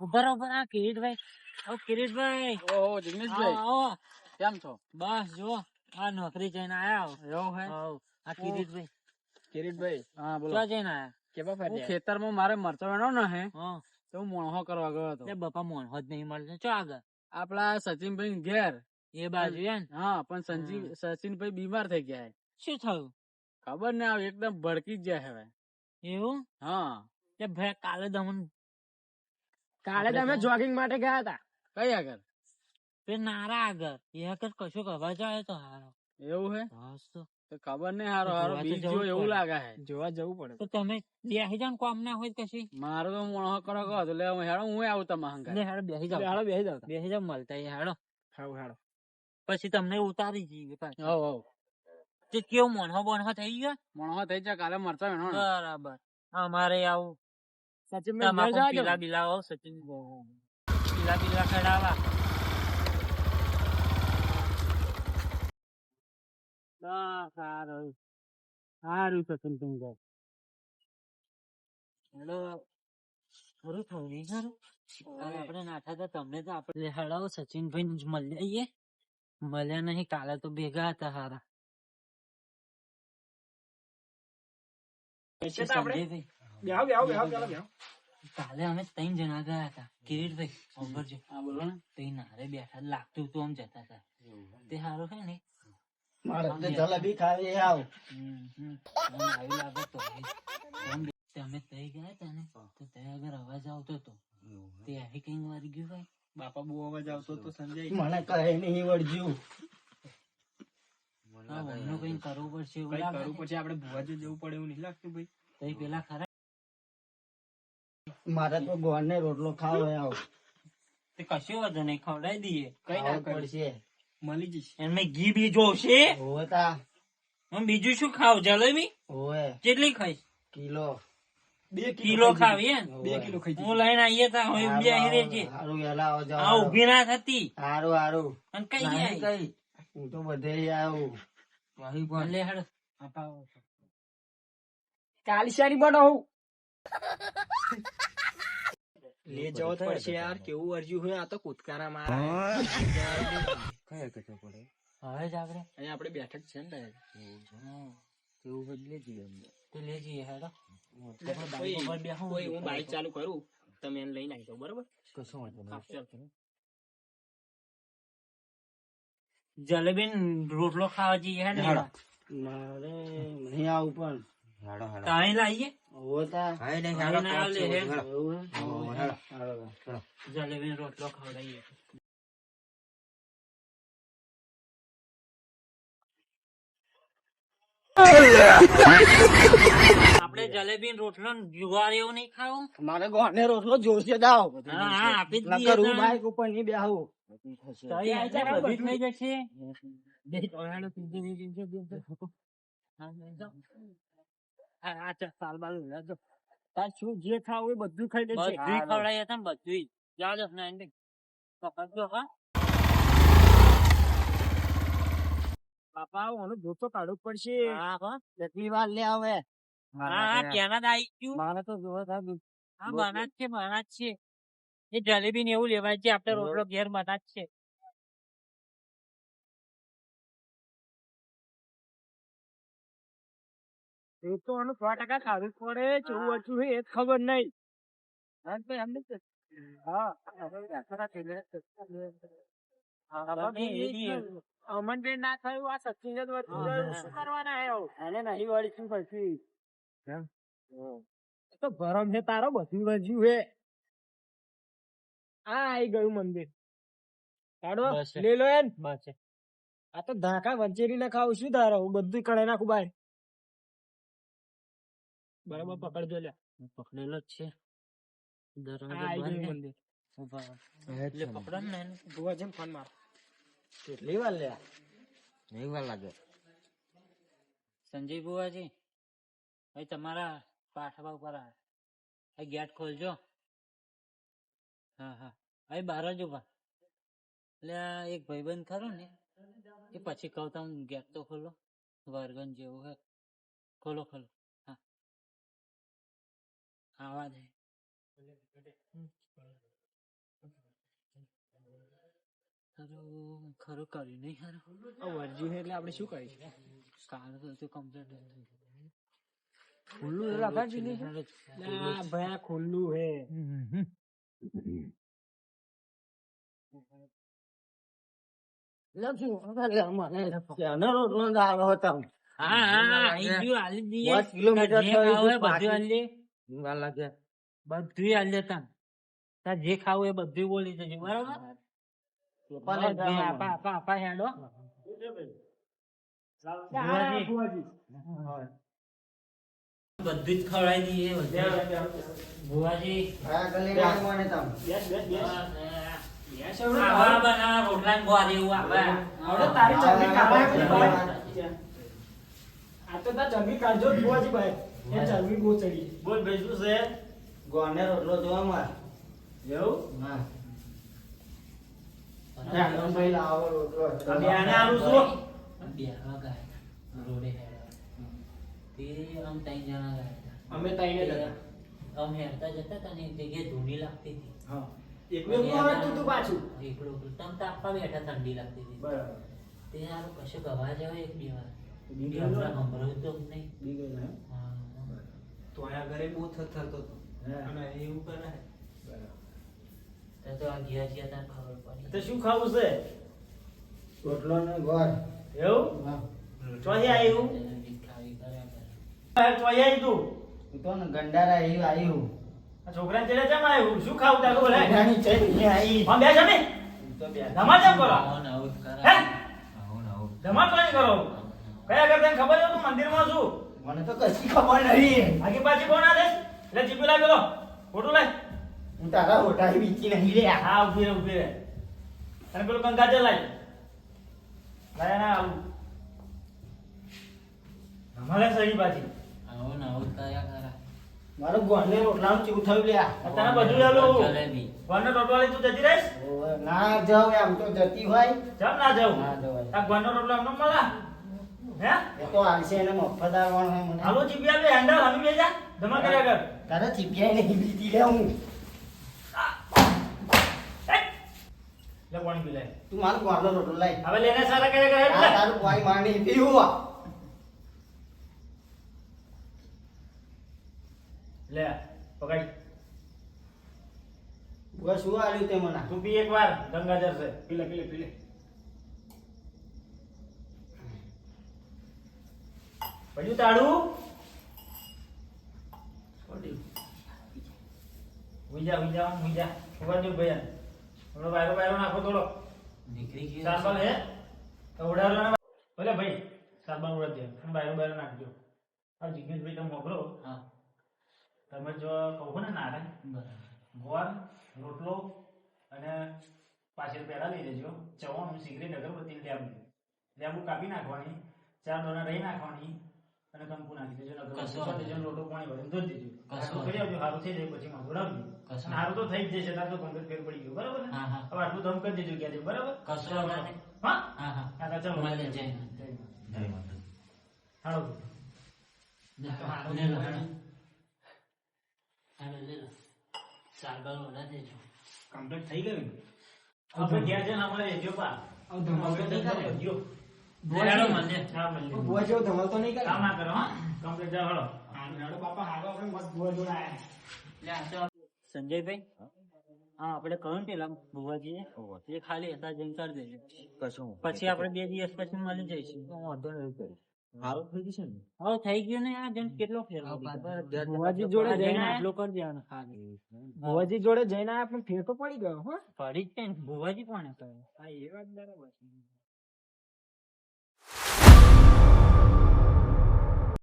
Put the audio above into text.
ઊભા આ. કિરીટભાઈ. ઓ કિરીટભાઈ. ઓહો જગનેશભાઈ. કેમ છો? બસ જો આ નોકરી જઈને આયા એવું હે? આ કિરીટભાઈ. કિરીટભાઈ હા બોલો. ક્યાં જઈને આયા? કેવા ફર્યા ખેતરમાં મારે મરચો વેણો ને હે તો હું મોણહો કરવા ગયો હતો. બાપા મોણહો જ નહીં મળશે ચો આગળ? આપડા સચિનભાઈ ઘેર. એ બાજુ એમ? હા પણ સંજીવ સચિનભાઈ બીમાર થઈ ગયા શું થયું? ખબર ને એકદમ ભડકી જ જાય હવે. એવું? હા. કે ભાઈ કાલે તમને કાલે તમે જોગિંગ માટે ગયા હતા. કઈ આગળ? તે નારા આગળ. એ આગળ કશું કરવા જાય તો હારો. એવું હે? તો તો ખબર નહીં હારો હારો. જોવા બીજ જો એવું લાગે હે. જોવા જવું પડે. તો તમે બેસી જાવ કોમ ના હોય કશી મારો તો મોણો કરો ગયો હતો. એટલે હું હેડો હું આવું તમારા હંગા લે હેડો બેસી જાઓ. હેડો બેસી જાવ બેસી જાવ મળતા એ હેડો. હાવ હેડો પછી તમને ઉતારી જઈએ પાછા. હવ હવ તે કેવું મોણો બોણો થઈ ગયો? મોણો થઈ જાય કાલે મરતા બરાબર. અમારે આવું જવા પીલા બીલા આવો સચિન. પીલા બિલા ખડાવા સારું. સારું સચિન તું હેલો. ખરું થયું ખરું? આપણે નાઠા હતા તમને તો આપણે હડાવો સચિનભાઈ મળ્યા છીએ મળ્યા નહીં કાલે તો ભેગા હતા હારા. સંજયભાઈ બેહો બેહો બેહો પેલા બેહો કાલે અમે ત્રણ જણા ગયા હતા. કિરીટભાઈ સાંભળજો હા બોલો ને. તઈ નારે બેઠા લાગતું હતું આમ જતા હતા. તે હારો છે ને? મારે જલેબી ખાવી આવ. આવી લાગે તો. તમે તઈ ગયા હતા ને તો તે અગર અવાજ આવતો હતો. તે આવી કઈ વારી ગયું ભાઈ બાપા બહુ અવાજ આવતો તો સંજય. મને કહે નહીં વળજ્યું. કઈ કરવું પડશે કરવું. પછી આપણે ભુવાજી જવું પડે એવું નહીં લાગતું ભાઈ. તઈ પેલા ખરા મારે તો ગોળ ને રોટલો ખાવો આવ. તે કશું વાંધો નહીં ખવડાવી દઈએ. કઈ ના પડશે. મળી જઈશ એમને ઘી બી જોશે. હું બીજું શું ખાવ જલેબી? હોવે. કેટલી ખાઈશ? કિલો. બે કિલો ખાવી હે બે કિલો ખાઈ હું લઈને આવીએ તા હું એમ બી અહીં હારું વેલા આવો આ ઊભી ના થતી. હારું હારું. અને કઈ નહીં કઈ? હું તો બધે આવું. લે હડ. અપાવો કાલિશાની બનાવું. લે જવો જ પડશે યાર કેવું અરજ્યું હોય આ તો કૂદકારા પડે? હવે જ આપણે. અહીંયા આપણે બેઠક છે ને એવું લે જઈએ તો લે જઈએ હેડો. હું. બાઈક ચાલુ કરું તમે એને લઈને આવી જાઓ બરોબર? કશું વાંધો નહીં. જલેબીન રોટલો ખાવા જઈએ હે. મારે નહીં આવું પણ. તાણી લાવીએ? હોવે તા અહીં ના આવે હેડ એવું હે? હેડો, હેડો, હેડો. જલેબી રોટલો ખવડાવીએ આપણે જલેબી રોટલો ને જુવાર એવું નહીં ખાવું મારે ગોને રોટલો જોશે દાવ હા આપી જ નકર હું બાઈક ઉપર નહીં બેહું બધી થઈ જશે બે ટોળાનો ત્રીજો ત્રીજો. હા, ચાલ, બાલ લેજો. તાર શું જે ખાવું એ બધું ખાઈ લેજે બધું ખવડાવીએ હતા ને બાપા ઓનો જોતો કાઢવો પડશે હા, હો. કેટલી વાર લે આવે હા, જ આઈ ગયું. મારે તો જોવા હા, છે, મારા છે. એ જલેબી ને એવું લેવાય છે આપણે રોટલો ઘેર બનાજ છે એ તો આનું સો ટકા જ પડે કેવું વચ્ચું એ ખબર નહીં હા ભાઈ અમને અમનબેન ના થયું આ સચિન જ વધતું ગયું. શું કરવાના હે એને નહીં વળી પછી. તો ભરમ છે તારો બધું રજ્યું હે. આ આઈ ગયું મંદિર. કાઢો. લે લો એન. આ તો ધાકા વંચેરી ના ખાવું શું તારો. હું બધું કઢાઈ નાખું બહાર બરાબર પકડજો લે પકડેલો જ છે. દરવાજો. મંદિર. ઊભા એટલે પકડો ને ભુવા જેમ ફોન માર. કેટલી વાર લે સંજય બુવાજી ભાઈ તમારા પાઠવા ઉપર આ ગેટ ખોલજો. હા હા. અહીં બહાર જ ઊભા એટલે આ એક ભાઈબંધ ખરો ને એ પછી કહું તમે ગેટ તો ખોલો. વર્ગન જેવું હે. ખોલો ખોલો. હા. આવા દે ખરું કર્યું નહીં હારું વર્જી એટલે આપણે શું કરીશું કાલ તો કમ્પ્લીટ ખુલ્લું એટલે આપણે હે કિલોમીટર બધું એ બધું બાકી. આલી દે વાર લાગે. બધું આલી દે તને તાર જે ખાવું એ બધું બોલી જજો બરાબર. આપા આપા આપા હેડો. બધું જ ખવડાવી દઈએ ભુવાજી. રોટલા તારી ભાઈ? આ તો તાર ચરબી કાઢજો ભુવાજી ભાઈ. એ ચરબી બહુ ચડી. બોલ ભાઈ શું છે? ગોળને રોટલો જોવા માર એવું? હા. જાનો લાવો રોટલો. આ આલું છું. બેહવા ગયા. રોડે હેડવા આમ ત્રણ જણા ગયા અમે તઈને જતા હેડતા જતા હતા ને જગ્યાએ ધૂણી લાગતી હતી. હા. એકલું એકલું તું તું પાછું? એકલું એકલું. તમ તાપવા બેઠા ઠંડી લાગતી હતી. બરાબર. તે હારું કશું ગવા જાય એક બે વાર. હમણાં તો નહીં. બી હા. તો અહીંયા ઘરે બહુ થતો હતો. અને એવું કરે તો તો આ ગયા ગયા ત્યાં ખબર પડી તો શું ખાવું છે? રોટલો ને ગોળ. એવું? હા. ચોહી આવ્યું ચોહી આવી તું તું તો ને ગંડારા આવ્યું. આ છોકરાને ચડે કેમ આવ્યું શું ખાવું તારું બોલે આવી. હા અમે તો બે. ધમાલ કેમ કરો? આવો ને આવું હે? આવો ને ધમાલ તો નહીં કરો. કયા કરતા ખબર છે? તું મંદિરમાં છું. મને તો કશી ખબર નહીં આગી પાછી કોણ આ એટલે જીપી લાવ લો ફોટો લાય હું તારા હોટા વીચી નહીં લે. હા ઊભી રે ઊભી રે. અને પેલું કંકાજલ લાવ લાય ના આવું. અમારે સહી પાછી. આવો ના આવો જ કર્યા મારો મારું રોટલા રોટલાનું ચેવું થયું લે તને બધું આલો. કોને રોટલો લઈ તું જતી રહીશ? ના જાવ આમ તો જતી હોય. જમ ના જાઉં? ના જાવ આ ગોને રોટલો અમને મળા હે? એ તો આવશે એને મફત આવવાનું મને. હાલો જીપી આપે હેન્ડલ હમી બેજા ધમાલ કર્યા કર. તારે ચીપિયા નહીં બીતી લે હું લે પાણી પી લે. તું મારું ગોળનો રોટલો લાય. હવે લેને સારા કર્યા કર આ તારું પાણી માર નહીં પીવું લે પકડ. બસ શું આલ્યું તે મને? તું પી એક વાર ગંગાજર છે. પીલે પીલે પી લે પી લે. પડ્યું તાળું? ઉઈજા ઉઈજા ઉઈજા ઊભા જો ભૈયા થોડો વાયરો વાયરો નાખો થોડો. નીકળી ગયો. સારબાલ હે? તો ઉડાડો ને. ભલે ભાઈ સારબાલ ઉડાડ દે. અને વાયરો વાયરો નાખજો. આ જિગ્નેશભાઈ તમે મોકલો. હા. તમે જો કહો ને બરાબર. ગોળ રોટલો અને પાછળ પેડા લઈ લેજો. ચવાનું સિગરેટ અગરબત્તી લેબુ. લેબુ કાપી નાખવાની ચાર દોના રહી નાખવાની અને કંકુ નાખી દેજો. અગરબત્તી સાથે લોટો પાણી ભરીને ધોઈ દેજો. કરી આવજો સારું થઈ જાય પછી માં જોડાવજો સારું તો થઈ જ જશે તાર તો ભંગત ફેર પડી ગયું બરાબર ને? હા, હા. હવે આટલું ધમ કરી દેજો ક્યાં બરાબર? કશો હા? હા હા. હા તો ચલો. મળીએ, જય જય. હાલો. કમ્પ્લીટ થઈ ગયું? ને? આપણે પા કરે. રહેજો. હેડો મંદિર. હા, મળીએ. બુઆ જેવો ધમાલ તો નહીં કરે? કામ ના કરો કમ્પ્લીટ જાઓ હળો બાપા હાલો આપણે મસ્ત બુઆ જોડે આયા. લે આ તો સંજયભાઈ? હા. આપણે કહ્યું ને પેલા ભુવાજીએ એ ખાલી હતા જઈને કરી દેજો. પછી આપણે બે દિવસ પછી મળી જઈશું. હારું થઈ ગયું છે ને? હવે થઈ ગયું ને આ જણ કેટલો ફેર ભુવાજી જોડે જઈને આટલું કરી દેવાનો. ખાલી ભુવાજી જોડે જઈને આયા પણ ફેર તો પડી ગયો હો. પડી જ છે ભુવાજી કોને કહ્યું હા એ વાત બરાબર છે.